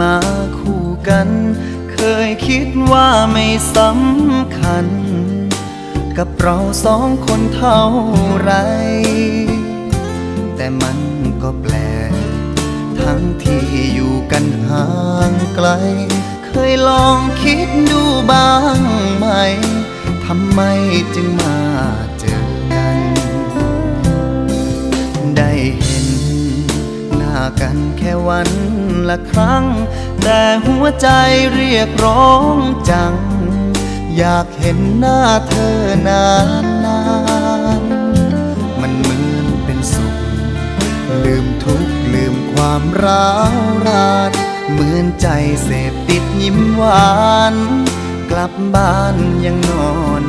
มาคู่กัน เคยคิดว่าไม่สำคัญ กับเราสองคนเท่าไร แต่มันก็แปลกทั้งที่อยู่กันห่างไกล เคยลองคิดดูบ้างไหมทำไมจึงมา กันแค่วันละครั้ง แต่หัวใจเรียกร้องจัง อยากเห็นหน้าเธอนานนานๆมันเหมือนเป็นสุข ลืมทุกข์ลืมความร้าวรานเหมือนใจเสพติดยิ้มหวาน กลับบ้านยังนอน